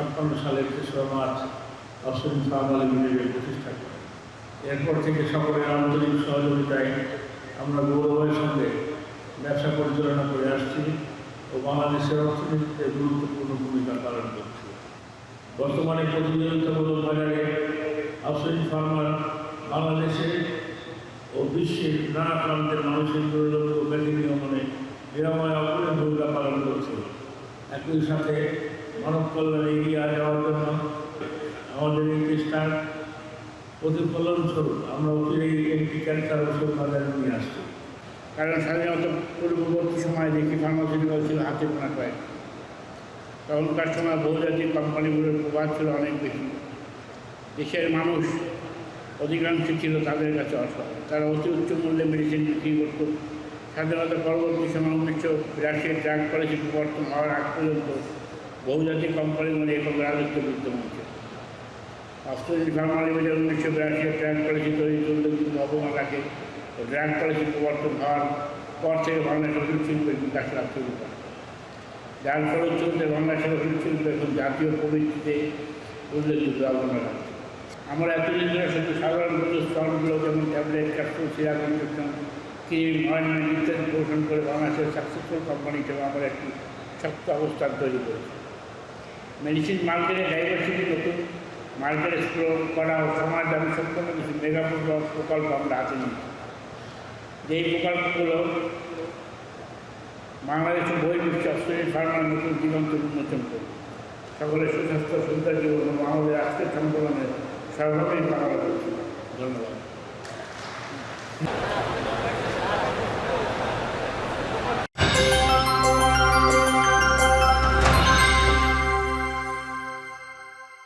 ছাপ্পান্ন সালের তেসরা মার্চ ফার্মাল লিমিটেডের প্রতিষ্ঠা করে। এরপর থেকে সকলের আন্তরিক সহযোগিতায় আমরা গৌরবের সঙ্গে ব্যবসা পরিচালনা করে আসছি ও বাংলাদেশের অর্থনীতিতে গুরুত্বপূর্ণ ভূমিকা পালন করছি। বর্তমানে প্রতিযোগিতামূলক বাজারে অশ্বিন ফার্মার বাংলাদেশে ও বিশ্বের নানা প্রান্তের মানুষের দুর্লভ ব্যাধি নিয়মনে নিরাময় অপরের ভূমিকা পালন করছে একই সাথে মানব কল্যাণে এগিয়ে যাওয়ার জন্য আমাদের এই চেষ্টার প্রতিফলন স্বরূপ আমরা অচিরেই একটি ক্যান্সার ওষুধ বাজারে নিয়ে আসছি। কারণ সাধারণত পূর্ববর্তী সময়ে দেখি ফার্মাসিউটিক্যাল ছিল, হাতে গোনা কয়েক। তখনকার সময় বহুজাতিক কোম্পানিগুলোর প্রভাব ছিল অনেক বেশি। দেশের মানুষ অধিকাংশ ছিল তাদের কাছে অসহায়। তারা অতি উচ্চ মূল্যে মেডিসিন বিক্রি করত। স্বাধীনতা পরবর্তী সময় উনিশশো বিরাশির ড্রাগ পলিসি বিবর্তন হওয়ার আগ পর্যন্ত বহুজাতিক কোম্পানিগুলো একক রাজত্ব বিদ্যমান ছিল অস্ট্রেলিয়ান ফার্মা লিমিটেড উনিশশো বিরাশির ড্রাগ পলিসি তৈরি অবদান রাখে ও ড্রাগ পলিসি প্রবর্তন হওয়ার পর থেকে বাংলাদেশ ওষুধ শিল্পের বিকাশ লাভ শুরু করে। যার ফলশ্রুতিতে বাংলাদেশের ওষুধ শিল্প এখন জাতীয় প্রবৃত্তিতে উল্লেখযোগ্য অবদান রাখছে। আমরা এতদিন ধরে শুধু সাধারণ স্টলগুলো যেমন tablet capsule syrup injection cream ointment ইত্যাদি পোষণ করে বাংলাদেশের সাকসেসফুল কোম্পানি হিসেবে আমরা একটি শক্ত অবস্থান তৈরি করেছি। মেডিসিন মার্কেটে ডাইভার্সিটি নতুন। মার্কেট এক্সপ্লোর করা ও সমাজ দাবি সম্পন্ন কিছু মেগা প্রকল্প আমরা হাতে নিয়েছি। যেই প্রকল্পগুলো বাংলাদেশের বহির্বিশ্বে অস্ট্রেলিয়ান ফার্মার নতুন দিগন্ত উন্মোচন করবে সকলের সুস্বাস্থ্য, সুন্দর জীবন আমাদের আজকের সম্মেলনে সর্বাধিক বাংলা ধন্যবাদ।